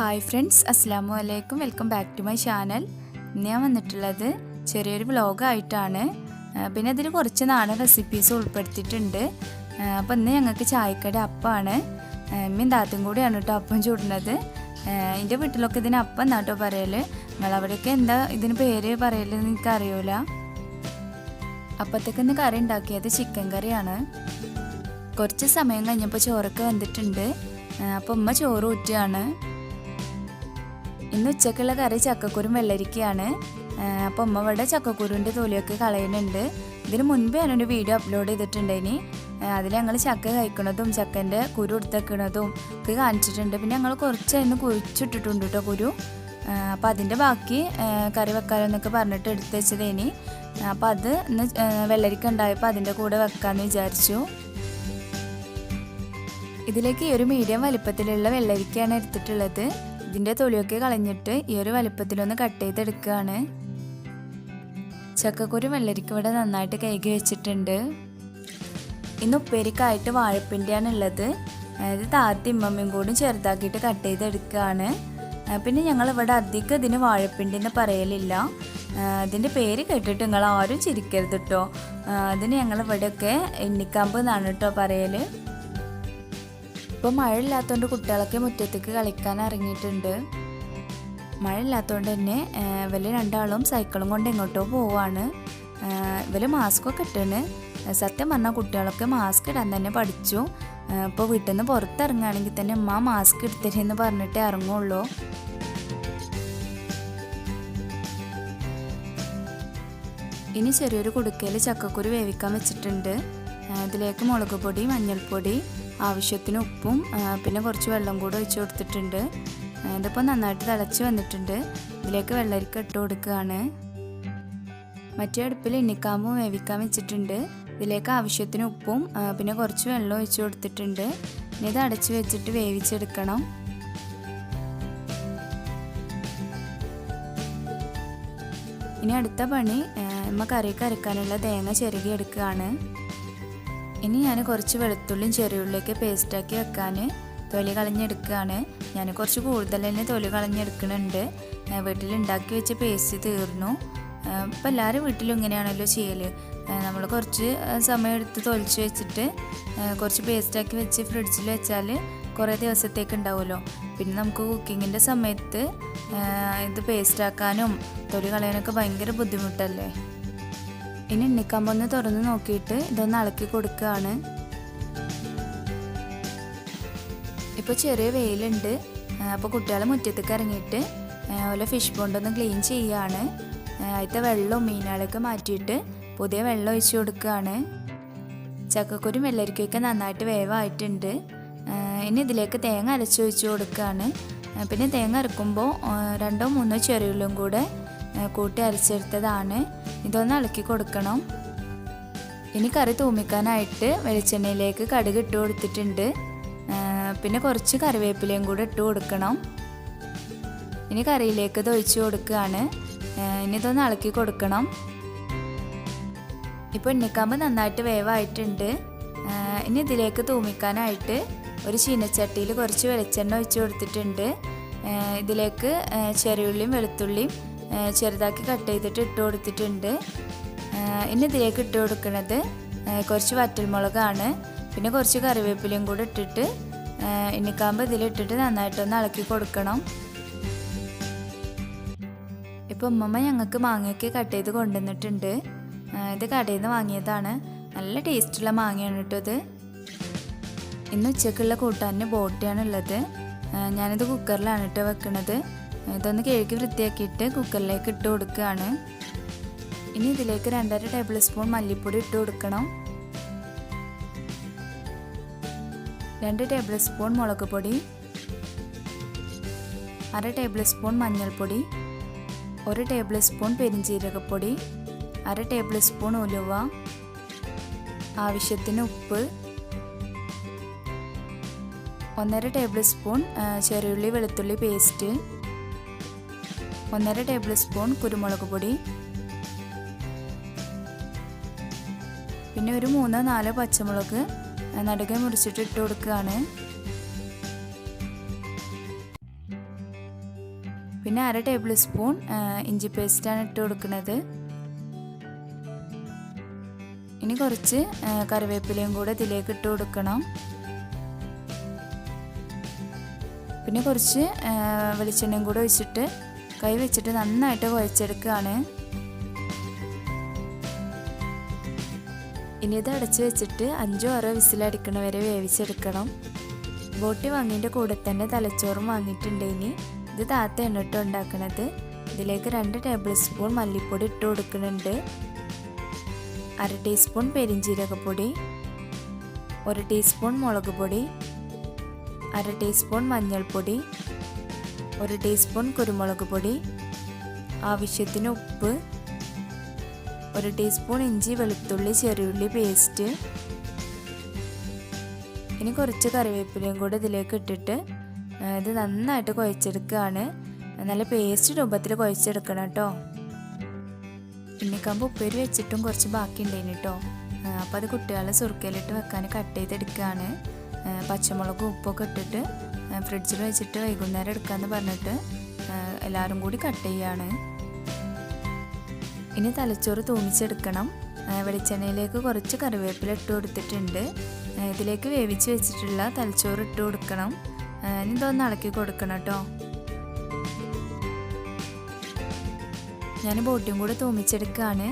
Hi friends അസ്സാമു അലൈക്കും welcome back to my channel ഇന്ന് ഞാൻ വന്നിട്ടുള്ളത് ചെറിയൊരു വ്ലോഗായിട്ടാണ് പിന്നെ അതിൽ കുറച്ച് നാടൻ റെസിപ്പീസ് ഉൾപ്പെടുത്തിയിട്ടുണ്ട്. അപ്പോൾ ഇന്ന് ഞങ്ങൾക്ക് ചായക്കട അപ്പമാണ് മീൻ താത്തും കൂടിയാണ് കേട്ടോ അപ്പം ചൂടുന്നത്. എന്റെ വീട്ടിലൊക്കെ ഇതിന് അപ്പം എന്നാട്ടോ പറയൽ നിങ്ങളവിടെയൊക്കെ എന്താ ഇതിന് പേര് പറയലെന്ന് എനിക്കറിയൂല അപ്പത്തേക്ക് ഇന്ന് കറി ഉണ്ടാക്കിയത് ചിക്കൻ കറിയാണ്. കുറച്ച് സമയം കഴിഞ്ഞപ്പോൾ ചോറൊക്കെ വന്നിട്ടുണ്ട്. അപ്പം ഉമ്മ ചോറ് ഊറ്റുകയാണ്. ഇന്ന് ഉച്ചക്കുള്ള കറി ചക്കക്കുരും വെള്ളരിക്കയാണ്. അപ്പോൾ അമ്മ ഇവിടെ ചക്കക്കുരുവിന്റെ തൊലിയൊക്കെ കളയുന്നുണ്ട്. ഇതിന് മുൻപ് ഞാനൊരു വീഡിയോ അപ്ലോഡ് ചെയ്തിട്ടുണ്ടായിനി. അതിൽ ഞങ്ങൾ ചക്ക കഴിക്കണതും ചക്കന്റെ കുരു എടുത്തേക്കണതും ഒക്കെ കാണിച്ചിട്ടുണ്ട്. പിന്നെ ഞങ്ങൾ കുറച്ചായിരുന്നു കുഴിച്ചിട്ടിട്ടുണ്ട് കേട്ടോ കുരു. അപ്പം അതിന്റെ ബാക്കി കറി വെക്കാനെന്നൊക്കെ പറഞ്ഞിട്ട് എടുത്ത് വെച്ചതേനി. അപ്പം അത് ഇന്ന് വെള്ളരിക്ക ഉണ്ടായപ്പോൾ അതിന്റെ കൂടെ വെക്കാമെന്ന് വിചാരിച്ചു. ഇതിലേക്ക് ഈ ഒരു മീഡിയം വലിപ്പത്തിലുള്ള വെള്ളരിക്കയാണ് എടുത്തിട്ടുള്ളത്. ഇതിന്റെ തൊലിയൊക്കെ കളഞ്ഞിട്ട് ഈ ഒരു വലുപ്പത്തിലൊന്ന് കട്ട് ചെയ്തെടുക്കുകയാണ് ചക്കക്കുരു വെള്ളരിക്ക ഇവിടെ നന്നായിട്ട് കൈകി വെച്ചിട്ടുണ്ട്. ഇന്ന് ഉപ്പേരിക്കായിട്ട് വാഴപ്പിന്റെയാണ് ഉള്ളത് അതായത് താത്തി ഇമ്മമ്മയും കൂടി ചെറുതാക്കിയിട്ട് കട്ട് ചെയ്തെടുക്കുകയാണ് പിന്നെ ഞങ്ങൾ ഇവിടെ അധികം ഇതിന് വാഴപ്പിണ്ടി എന്ന് പറയലില്ല. അതിന്റെ പേര് കേട്ടിട്ട് നിങ്ങൾ ആരും ചിരിക്കരുത് കേട്ടോ അതിന് ഞങ്ങൾ ഇവിടെയൊക്കെ എണ്ണിക്കാമ്പ് എന്നാണ് കേട്ടോ പറയൽ ഇപ്പോൾ മഴ കുട്ടികളൊക്കെ മുറ്റത്തേക്ക് കളിക്കാൻ ഇറങ്ങിയിട്ടുണ്ട്. മഴ ഇല്ലാത്തതുകൊണ്ട് തന്നെ ഇവർ രണ്ടാളും സൈക്കിളും കൊണ്ട് എങ്ങോട്ടോ പോവാണ്. ഇവർ മാസ്കൊക്കെ ഇട്ടാണ്. സത്യം പറഞ്ഞാൽ കുട്ടികളൊക്കെ മാസ്ക് ഇടാൻ തന്നെ പഠിച്ചു. ഇപ്പോൾ വീട്ടിൽ നിന്ന് പുറത്തിറങ്ങുകയാണെങ്കിൽ തന്നെ അമ്മ മാസ്ക് എടുത്തരെന്ന് പറഞ്ഞിട്ടേ ഇറങ്ങുള്ളൂ. ഇനി ചെറിയൊരു കുടുക്കയിൽ ചക്കക്കുരു വേവിക്കാൻ വെച്ചിട്ടുണ്ട്. ഇതിലേക്ക് മുളക് പൊടി മഞ്ഞൾപ്പൊടി ആവശ്യത്തിന് ഉപ്പും പിന്നെ കുറച്ച് വെള്ളം കൂടെ ഒഴിച്ച് കൊടുത്തിട്ടുണ്ട്. ഇതിപ്പോൾ നന്നായിട്ട് തിളച്ച് വന്നിട്ടുണ്ട്. ഇതിലേക്ക് വെള്ളരിക്ക ഇട്ട് കൊടുക്കുകയാണ്. മറ്റേ അടുപ്പിൽ എണ്ണിക്കാമ്പും വേവിക്കാൻ വെച്ചിട്ടുണ്ട്. ഇതിലേക്ക് ആവശ്യത്തിന് ഉപ്പും പിന്നെ കുറച്ച് വെള്ളം ഒഴിച്ച് കൊടുത്തിട്ടുണ്ട്. ഇനി ഇത് അടച്ച് വെച്ചിട്ട് വേവിച്ചെടുക്കണം. ഇനി അടുത്ത പണി നമ്മൾ കറിക്ക് അരക്കാനുള്ള തേങ്ങ ചിരകി എടുക്കുകയാണ്. ഇനി ഞാൻ കുറച്ച് വെളുത്തുള്ളിയും ചെറിയുള്ളിയൊക്കെ പേസ്റ്റാക്കി വെക്കാൻ തൊലി കളഞ്ഞെടുക്കുകയാണ്. ഞാൻ കുറച്ച് കൂടുതൽ തന്നെ തൊലി കളഞ്ഞെടുക്കുന്നുണ്ട്. വീട്ടിൽ ഉണ്ടാക്കി വെച്ച പേസ്റ്റ് തീർന്നു. ഇപ്പം എല്ലാവരും വീട്ടിലും ഇങ്ങനെയാണല്ലോ ചെയ്യൽ നമ്മൾ കുറച്ച് സമയം എടുത്ത് തൊലിച്ച് വെച്ചിട്ട് കുറച്ച് പേസ്റ്റാക്കി വെച്ച് ഫ്രിഡ്ജിൽ വെച്ചാൽ കുറേ ദിവസത്തേക്ക് ഉണ്ടാവുമല്ലോ. പിന്നെ നമുക്ക് കുക്കിങ്ങിന്റെ സമയത്ത് ഇത് പേസ്റ്റാക്കാനും തൊലി കളയാനൊക്കെ ഭയങ്കര ബുദ്ധിമുട്ടല്ലേ? ഇനി എണ്ണിക്കമ്പൊന്ന് തുറന്ന് നോക്കിയിട്ട് ഇതൊന്ന് ഇളക്കി കൊടുക്കുകയാണ്. ഇപ്പോൾ ചെറിയ വെയിലുണ്ട്. അപ്പോൾ കുട്ടികളെ മുറ്റത്തേക്ക് ഇറങ്ങിയിട്ട് ഓല ഫിഷ് പോണ്ടൊന്ന് ക്ലീൻ ചെയ്യുകയാണ് അതിലത്തെ വെള്ളവും മീനുകളൊക്കെ മാറ്റിയിട്ട് പുതിയ വെള്ളം ഒഴിച്ചു കൊടുക്കുകയാണ്. ചക്കക്കുരും വെള്ളരിക്കൊക്കെ നന്നായിട്ട് വേവായിട്ടുണ്ട്. ഇനി ഇതിലേക്ക് തേങ്ങ അരച്ചൊഴിച്ച് കൊടുക്കുകയാണ്. പിന്നെ തേങ്ങ അരക്കുമ്പോൾ രണ്ടോ മൂന്നോ ചെറിയുള്ളും കൂടെ കൂട്ടി അരച്ചെടുത്തതാണ്. ഇതൊന്ന് ഇളക്കി കൊടുക്കണം. ഇനി കറി തൂമിക്കാനായിട്ട് വെളിച്ചെണ്ണയിലേക്ക് കടുക് ഇട്ട് കൊടുത്തിട്ടുണ്ട്. പിന്നെ കുറച്ച് കറിവേപ്പിലയും കൂടെ ഇട്ട് കൊടുക്കണം. ഇനി കറിയിലേക്ക് ഒഴിച്ചു കൊടുക്കുകയാണ്. ഇനി ഇതൊന്ന് ഇളക്കി കൊടുക്കണം. ഇപ്പോൾ എണ്ണിക്കാമ്പ് നന്നായിട്ട് വേവായിട്ടുണ്ട്. ഇനി ഇതിലേക്ക് തൂമിക്കാനായിട്ട് ഒരു ചീനച്ചട്ടിയിൽ കുറച്ച് വെളിച്ചെണ്ണ ഒഴിച്ചു കൊടുത്തിട്ടുണ്ട്. ഇതിലേക്ക് ചെറിയുള്ളിയും വെളുത്തുള്ളിയും ചെറുതാക്കി കട്ട് ചെയ്തിട്ട് ഇട്ട് കൊടുത്തിട്ടുണ്ട്. ഇനി ഇതിലേക്ക് ഇട്ട് കൊടുക്കുന്നത് കുറച്ച് വറ്റൽമുളകാണ്. പിന്നെ കുറച്ച് കറിവേപ്പിലയും കൂടെ ഇട്ടിട്ട് എണ്ണിക്കാമ്പ് ഇതിലിട്ടിട്ട് നന്നായിട്ടൊന്ന് ഇളക്കി കൊടുക്കണം. ഇപ്പോൾ ഉമ്മമ്മ ഞങ്ങൾക്ക് മാങ്ങയൊക്കെ കട്ട് ചെയ്ത് കൊണ്ടുവന്നിട്ടുണ്ട്. ഇത് കടയിൽ നിന്ന് വാങ്ങിയതാണ്. നല്ല ടേസ്റ്റുള്ള മാങ്ങയാണ് കേട്ടോ ഇത്. ഇന്ന് ഉച്ചക്കുള്ള കൂട്ടാനിന് ബോട്ടിയാണുള്ളത്. ഞാനിത് കുക്കറിലാണ് കേട്ടോ വെക്കണത്. ഇതൊന്ന് കഴുകി വൃത്തിയാക്കിയിട്ട് കുക്കറിലേക്ക് ഇട്ട് കൊടുക്കുകയാണ്. ഇനി ഇതിലേക്ക് രണ്ടര ടേബിൾ സ്പൂൺ മല്ലിപ്പൊടി ഇട്ട് കൊടുക്കണം. രണ്ട് ടേബിൾ സ്പൂൺ മുളക് പൊടി. അര ടേബിൾ സ്പൂൺ മഞ്ഞൾപ്പൊടി. ഒരു ടേബിൾ സ്പൂൺ പെരിഞ്ചീരകപ്പൊടി അര ടേബിൾ സ്പൂൺ ഉലുവ. ആവശ്യത്തിന് ഉപ്പ്. ഒന്നര ടേബിൾ സ്പൂൺ ചെറിയുള്ളി വെളുത്തുള്ളി പേസ്റ്റ്. ഒന്നര ടേബിൾ സ്പൂൺ കുരുമുളക് പൊടി. പിന്നെ ഒരു മൂന്നോ നാലോ പച്ചമുളക് നടുകെ മുറിച്ചിട്ട് ഇട്ട് കൊടുക്കുകയാണ്. പിന്നെ അര ടേബിൾ സ്പൂൺ ഇഞ്ചി പേസ്റ്റാണ് ഇട്ട് കൊടുക്കുന്നത്. ഇനി കുറച്ച് കറിവേപ്പിലയും കൂടെ ഇതിലേക്ക് ഇട്ട് കൊടുക്കണം. പിന്നെ കുറച്ച് വെളിച്ചെണ്ണയും കൂടെ ഒഴിച്ചിട്ട് കൈ വെച്ചിട്ട് നന്നായിട്ട് കുഴച്ചെടുക്കുകയാണ്. ഇനി ഇത് അടച്ചു വെച്ചിട്ട് അഞ്ചോ ആറോ വിസിലടിക്കണ വരെ വേവിച്ചെടുക്കണം. ബോട്ടി വാങ്ങിന്റെ കൂടെ തന്നെ തലച്ചോറും വാങ്ങിയിട്ടുണ്ട് ഇനി. ഇത് താത്ത എണ്ണിട്ട് ഉണ്ടാക്കുന്നത് ഇതിലേക്ക് രണ്ട് ടേബിൾ സ്പൂൺ മല്ലിപ്പൊടി ഇട്ട് കൊടുക്കുന്നുണ്ട്. അര ടീസ്പൂൺ പെരിഞ്ജീരകപ്പൊടി ഒരു ടീസ്പൂൺ മുളക് പൊടി. അര ടീസ്പൂൺ മഞ്ഞൾപ്പൊടി. ഒരു ടീസ്പൂൺ കുരുമുളക് പൊടി ആവശ്യത്തിന് ഉപ്പ് ഒരു ടീസ്പൂൺ ഇഞ്ചി വെളുത്തുള്ളി ചെറിയുള്ളി പേസ്റ്റ്. ഇനി കുറച്ച് കറിവേപ്പിലയും കൂടെ ഇതിലേക്ക് ഇട്ടിട്ട് ഇത് നന്നായിട്ട് കുഴച്ചെടുക്കുകയാണ്. നല്ല പേസ്റ്റ് രൂപത്തിൽ കുഴച്ചെടുക്കണം കേട്ടോ. കമ്പ് ഉപ്പേരി വെച്ചിട്ടും കുറച്ച് ബാക്കി ഉണ്ടായിന് കേട്ടോ അപ്പോൾ അത് കുട്ടികളെ സുറുക്കയിലിട്ട് വെക്കാൻ കട്ട് ചെയ്തെടുക്കുകയാണ്. പച്ചമുളകും ഉപ്പൊക്കെ ഇട്ടിട്ട് ഫ്രിഡ്ജിൽ വെച്ചിട്ട് വൈകുന്നേരം എടുക്കാമെന്ന് പറഞ്ഞിട്ട് എല്ലാവരും കൂടി കട്ട് ചെയ്യാണ്. ഇനി തലച്ചോറ് തൂമിച്ചെടുക്കണം. വെളിച്ചെണ്ണയിലേക്ക് കുറച്ച് കറിവേപ്പില ഇട്ട് കൊടുത്തിട്ടുണ്ട്. ഇതിലേക്ക് വേവിച്ച് വെച്ചിട്ടുള്ള തലച്ചോറ് ഇട്ട് കൊടുക്കണം. ഇനി ഇതൊന്ന് ഇളക്കി കൊടുക്കണം കേട്ടോ. ഞാൻ ബോട്ടിയും കൂടെ തൂമിച്ചെടുക്കുകയാണ്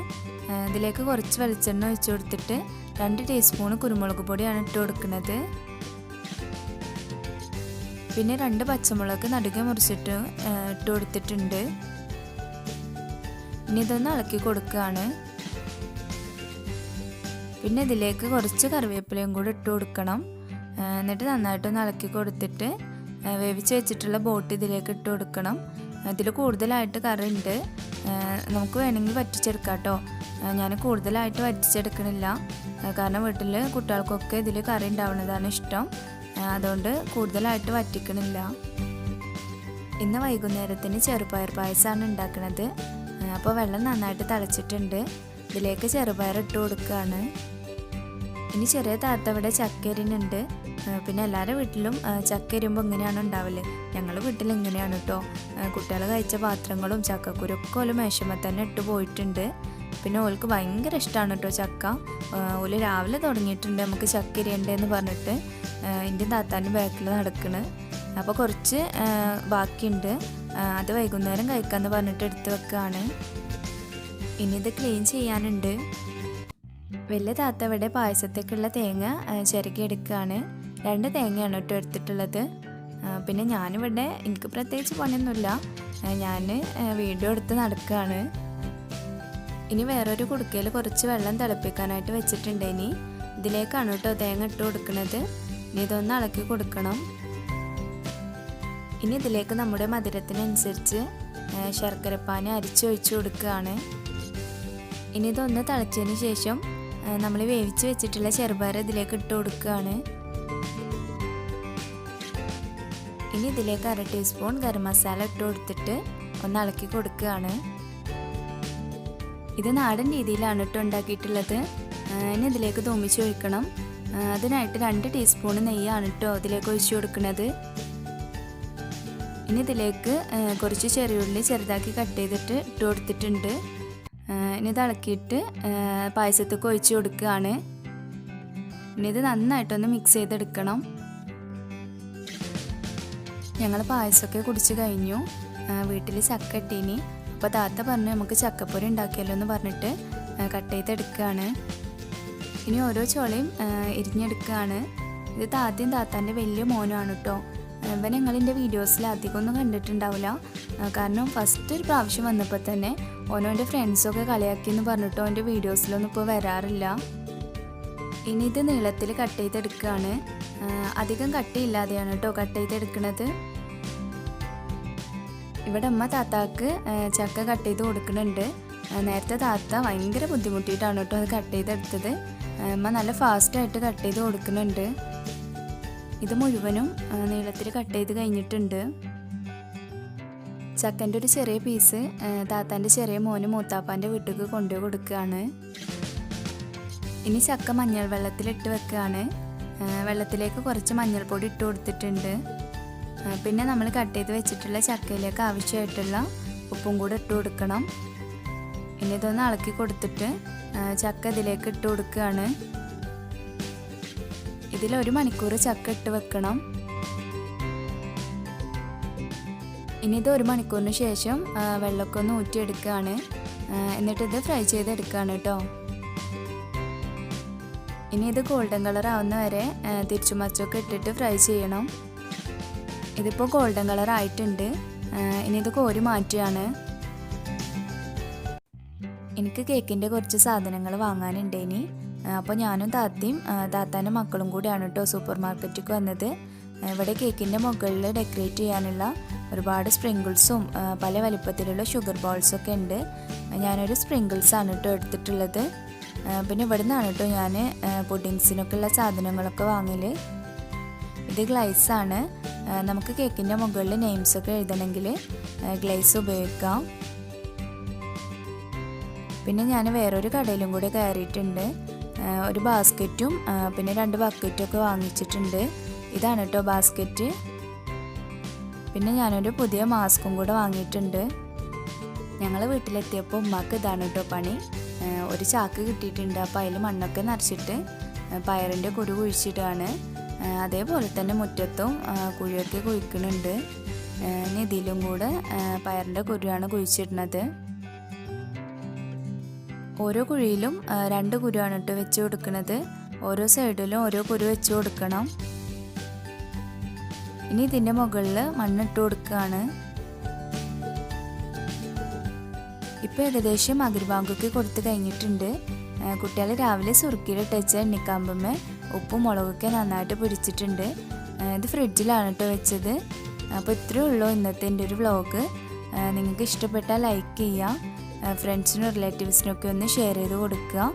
ഇതിലേക്ക് കുറച്ച് വെളിച്ചെണ്ണ ഒഴിച്ചു കൊടുത്തിട്ട് രണ്ട് ടീസ്പൂൺ കുരുമുളക് പൊടിയാണ് ഇട്ട് കൊടുക്കുന്നത്. പിന്നെ രണ്ട് പച്ചമുളക് നടുകെ മുറിച്ചിട്ട് ഇട്ട് കൊടുത്തിട്ടുണ്ട്. ഇനി ഇതൊന്ന് ഇളക്കി കൊടുക്കുകയാണ് പിന്നെ ഇതിലേക്ക് കുറച്ച് കറിവേപ്പിലയും കൂടി ഇട്ട് കൊടുക്കണം. എന്നിട്ട് നന്നായിട്ടൊന്ന് ഇളക്കി കൊടുത്തിട്ട് വേവിച്ച് വെച്ചിട്ടുള്ള ബോട്ട് ഇതിലേക്ക് ഇട്ട് കൊടുക്കണം. ഇതിൽ കൂടുതലായിട്ട് കറി ഉണ്ട് നമുക്ക് വേണമെങ്കിൽ വറ്റിച്ചെടുക്കാം കേട്ടോ. ഞാൻ കൂടുതലായിട്ട് വറ്റിച്ചെടുക്കണില്ല. കാരണം വീട്ടിൽ കുട്ടികൾക്കൊക്കെ ഇതിൽ കറി ഉണ്ടാവുന്നതാണ് ഇഷ്ടം. അതുകൊണ്ട് കൂടുതലായിട്ട് വറ്റിക്കണില്ല. ഇന്ന് വൈകുന്നേരത്തിന് ചെറുപയർ പായസമാണ് ഉണ്ടാക്കുന്നത് അപ്പോൾ വെള്ളം നന്നായിട്ട് തിളച്ചിട്ടുണ്ട്. ഇതിലേക്ക് ചെറുപയർ ഇട്ട് കൊടുക്കുകയാണ്. ഇനി ചെറിയ താത്ത ഇവിടെ ചക്കരിനുണ്ട് പിന്നെ എല്ലാവരുടെ വീട്ടിലും ചക്ക ഇങ്ങനെയാണ് ഉണ്ടാവൽ. ഞങ്ങളുടെ വീട്ടിൽ ഇങ്ങനെയാണ് കേട്ടോ കുട്ടികൾ കഴിച്ച പാത്രങ്ങളും ചക്കക്കുരൊക്കെ ഒരു മേശമ്മ തന്നെ ഇട്ട് പോയിട്ടുണ്ട്. പിന്നെ ഓൾക്ക് ഭയങ്കര ഇഷ്ടമാണ് കേട്ടോ ചക്ക. ഓൽ രാവിലെ തുടങ്ങിയിട്ടുണ്ട് നമുക്ക് ചക്ക എരിയണ്ടേന്ന് പറഞ്ഞിട്ട്. എന്റെ താത്താന്റെ ബാക്കിൽ നടക്കണ്. അപ്പോൾ കുറച്ച് ബാക്കിയുണ്ട്. അത് വൈകുന്നേരം കഴിക്കാമെന്ന് പറഞ്ഞിട്ട് എടുത്ത് വെക്കുകയാണ് ഇനി ഇത് ക്ലീൻ ചെയ്യാനുണ്ട്. വലിയ താത്ത ഇവിടെ പായസത്തേക്കുള്ള തേങ്ങ ചിരകി എടുക്കുകയാണ് രണ്ട് തേങ്ങയാണ് കേട്ടോ എടുത്തിട്ടുള്ളത്. പിന്നെ ഞാനിവിടെ എനിക്ക് പ്രത്യേകിച്ച് പണിയൊന്നുമില്ല. ഞാൻ വീഡിയോ എടുത്ത് നടക്കുകയാണ് ഇനി വേറൊരു കുടുക്കയിൽ കുറച്ച് വെള്ളം തിളപ്പിക്കാനായിട്ട് വെച്ചിട്ടുണ്ട് ഇനി. ഇതിലേക്കാണ് കേട്ടോ തേങ്ങ ഇട്ട് കൊടുക്കുന്നത് ഇനി ഇതൊന്ന് ഇളക്കി കൊടുക്കണം. ഇനി ഇതിലേക്ക് നമ്മുടെ മധുരത്തിനനുസരിച്ച് ശർക്കരപ്പാനി അരിച്ചൊഴിച്ചു കൊടുക്കുകയാണ്. ഇനി ഇതൊന്ന് തിളച്ചതിന് ശേഷം നമ്മൾ വേവിച്ച് വെച്ചിട്ടുള്ള ചെറുപയർ ഇതിലേക്ക് ഇട്ട് കൊടുക്കുകയാണ്. ഇനി ഇതിലേക്ക് അര ടീസ്പൂൺ ഗരം മസാല ഇട്ട് കൊടുത്തിട്ട് ഒന്ന് ഇളക്കി കൊടുക്കുകയാണ്. ഇത് നാടൻ രീതിയിലാണ് കേട്ടോ ഉണ്ടാക്കിയിട്ടുള്ളത്. ഇനി ഇതിലേക്ക് തോമിച്ച് ഒഴിക്കണം. അതിനായിട്ട് രണ്ട് ടീസ്പൂൺ നെയ്യാണ് കേട്ടോ അതിലേക്ക് ഒഴിച്ചു കൊടുക്കുന്നത്. ഇനി ഇതിലേക്ക് കുറച്ച് ചെറിയുള്ളി ചെറുതാക്കി കട്ട് ചെയ്തിട്ട് ഇട്ട് കൊടുത്തിട്ടുണ്ട്. ഇനി ഇത് ഇളക്കിയിട്ട് പായസത്തേക്ക് ഒഴിച്ചു കൊടുക്കുകയാണ്. ഇനി ഇത് നന്നായിട്ടൊന്ന് മിക്സ് ചെയ്തെടുക്കണം. ഞങ്ങൾ പായസമൊക്കെ കുടിച്ച് കഴിഞ്ഞു. വീട്ടിൽ ചക്ക ഇട്ടീനി. അപ്പോൾ താത്ത പറഞ്ഞു നമുക്ക് ചക്കപ്പൊരി ഉണ്ടാക്കിയല്ലോ എന്ന് പറഞ്ഞിട്ട് കട്ട് ചെയ്തെടുക്കുകയാണ്. ഇനി ഓരോ ചോളയും ഇരിഞ്ഞെടുക്കുകയാണ് ഇത് താത്തയും താത്താന്റെ വലിയ മോനാണ് കേട്ടോ ഇവൻ ഞങ്ങളിന്റെ വീഡിയോസിൽ അധികമൊന്നും കണ്ടിട്ടുണ്ടാവില്ല. കാരണം ഫസ്റ്റ് ഒരു പ്രാവശ്യം വന്നപ്പോൾ തന്നെ ഓനോന്റെ ഫ്രണ്ട്സൊക്കെ കളിയാക്കി എന്ന് പറഞ്ഞിട്ട് ഓന്റെ വീഡിയോസിലൊന്നും ഇപ്പോൾ വരാറില്ല. ഇനി ഇത് നീളത്തിൽ കട്ട് ചെയ്തെടുക്കുകയാണ്. അധികം കട്ടിയില്ലാതെയാണ് കേട്ടോ കട്ട് ചെയ്തെടുക്കുന്നത് ഇവിടെ അമ്മ താത്താക്ക് ചക്ക കട്ട് ചെയ്ത് കൊടുക്കുന്നുണ്ട്. നേരത്തെ താത്ത ഭയങ്കര ബുദ്ധിമുട്ടിയിട്ടാണ് കേട്ടോ അത് കട്ട് ചെയ്തെടുത്തത്. അമ്മ നല്ല ഫാസ്റ്റായിട്ട് കട്ട് ചെയ്ത് കൊടുക്കുന്നുണ്ട്. ഇത് മുഴുവനും നീളത്തിൽ കട്ട് ചെയ്ത് കഴിഞ്ഞിട്ടുണ്ട്. ചക്കന്റെ ഒരു ചെറിയ പീസ് താത്താന്റെ ചെറിയ മോന് മൂത്താപ്പാന്റെ വീട്ടിലേക്ക് കൊണ്ടുപോയി കൊടുക്കുകയാണ്. ഇനി ചക്ക മഞ്ഞൾ വെള്ളത്തിലിട്ട് വെക്കുകയാണ്. വെള്ളത്തിലേക്ക് കുറച്ച് മഞ്ഞൾപ്പൊടി ഇട്ട് കൊടുത്തിട്ടുണ്ട്. പിന്നെ നമ്മൾ കട്ട് ചെയ്ത് വെച്ചിട്ടുള്ള ചക്കയിലേക്ക് ആവശ്യമായിട്ടുള്ള ഉപ്പും കൂടെ ഇട്ട് കൊടുക്കണം. ഇനി ഇതൊന്ന് ഇളക്കി കൊടുത്തിട്ട് ചക്ക ഇതിലേക്ക് ഇട്ട് കൊടുക്കുകയാണ്. ഇതിൽ ഒരു മണിക്കൂർ ചക്ക ഇട്ട് വെക്കണം. ഇനി ഇത് ഒരു മണിക്കൂറിന് ശേഷം വെള്ളമൊക്കെ ഒന്ന് ഊറ്റിയെടുക്കുകയാണ്. എന്നിട്ട് ഇത് ഫ്രൈ ചെയ്തെടുക്കുകയാണ് കേട്ടോ. ഇനി ഇത് ഗോൾഡൻ കളർ ആവുന്ന വരെ തിരിച്ചുമച്ചൊക്കെ ഇട്ടിട്ട് ഫ്രൈ ചെയ്യണം. ഇതിപ്പോൾ ഗോൾഡൻ കളർ ആയിട്ടുണ്ട്. ഇനി ഇത് കോരി മാറ്റുകയാണ്. എനിക്ക് കേക്കിന്റെ കുറച്ച് സാധനങ്ങൾ വാങ്ങാനുണ്ട് ഇനി. അപ്പോൾ ഞാനും താത്തയും താത്താന്റെ മക്കളും കൂടിയാണ് കേട്ടോ സൂപ്പർ മാർക്കറ്റിലേക്ക് വന്നത്. ഇവിടെ കേക്കിന്റെ മുകളിൽ ഡെക്കറേറ്റ് ചെയ്യാനുള്ള ഒരുപാട് സ്പ്രിങ്കിൾസും പല വലിപ്പത്തിലുള്ള ഷുഗർ ബോൾസൊക്കെ ഉണ്ട്. ഞാനൊരു സ്പ്രിങ്കിൾസാണ് കേട്ടോ എടുത്തിട്ടുള്ളത്. പിന്നെ ഇവിടെ നിന്നാണ് കേട്ടോ ഞാൻ പുഡിങ്സിനൊക്കെയുള്ള സാധനങ്ങളൊക്കെ വാങ്ങൽ ഇത് ആണ് നമുക്ക് കേക്കിന്റെ മുകളിൽ നെയിംസ് ഒക്കെ എഴുതണമെങ്കിൽ ഗ്ലൈസ് ഉപയോഗിക്കാം. പിന്നെ ഞാൻ വേറൊരു കടയിലും കൂടി കയറിയിട്ടുണ്ട്. ഒരു ബാസ്ക്കറ്റും പിന്നെ രണ്ട് ബക്കറ്റൊക്കെ വാങ്ങിച്ചിട്ടുണ്ട്. ഇതാണ് കേട്ടോ ബാസ്ക്കറ്റ് പിന്നെ ഞാനൊരു പുതിയ മാസ്കും കൂടെ വാങ്ങിയിട്ടുണ്ട്. ഞങ്ങൾ വീട്ടിലെത്തിയപ്പോൾ ഉമ്മാക്ക് ഇതാണ് കേട്ടോ പണി. ഒരു ചാക്ക് കിട്ടിയിട്ടുണ്ട്. അപ്പോൾ അതിൽ മണ്ണൊക്കെ നിറച്ചിട്ട് പയറിന്റെ കുരു കുഴിച്ചിടുകയാണ് ആ, അതേപോലെ തന്നെ മുറ്റത്തും കുഴിയൊക്കെ കുഴിക്കുന്നുണ്ട്. ഇതിലും കൂടെ പയറിന്റെ കുരുവാണ് കുഴിച്ചിടുന്നത്. ഓരോ കുഴിയിലും രണ്ട് കുരുവാണ് ഇട്ട് വെച്ച് കൊടുക്കുന്നത്. ഓരോ സൈഡിലും ഓരോ കുരു വെച്ച് കൊടുക്കണം. ഇനി ഇതിന്റെ മുകളിൽ മണ്ണിട്ട് കൊടുക്കുകയാണ് ഇപ്പോൾ ഏകദേശം മകരബാങ്കൊക്കെ കൊടുത്ത് കഴിഞ്ഞിട്ടുണ്ട്. കുട്ടികൾ രാവിലെ സുറുക്കിയിലിട്ട് വെച്ച എണ്ണിക്കാമ്പമ്മ ഉപ്പും മുളകൊക്കെ നന്നായിട്ട് പിടിച്ചിട്ടുണ്ട് ഇത് ഫ്രിഡ്ജിലാണ് കേട്ടോ വെച്ചത്. അപ്പോൾ ഇത്രയേ ഉള്ളൂ ഇന്നത്തെ എന്റെ ഒരു വ്ളോഗ് നിങ്ങൾക്ക് ഇഷ്ടപ്പെട്ടാൽ ലൈക്ക് ചെയ്യുക ഫ്രണ്ട്സിനും റിലേറ്റീവ്സിനും ഒക്കെ ഒന്ന് ഷെയർ ചെയ്ത് കൊടുക്കുക.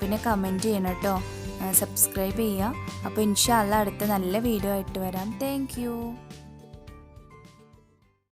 പിന്നെ കമന്റ് ചെയ്യണം കേട്ടോ സബ്സ്ക്രൈബ് ചെയ്യുക. അപ്പോൾ ഇൻഷാല്ല അടുത്ത നല്ല വീഡിയോ ആയിട്ട് വരാം. താങ്ക്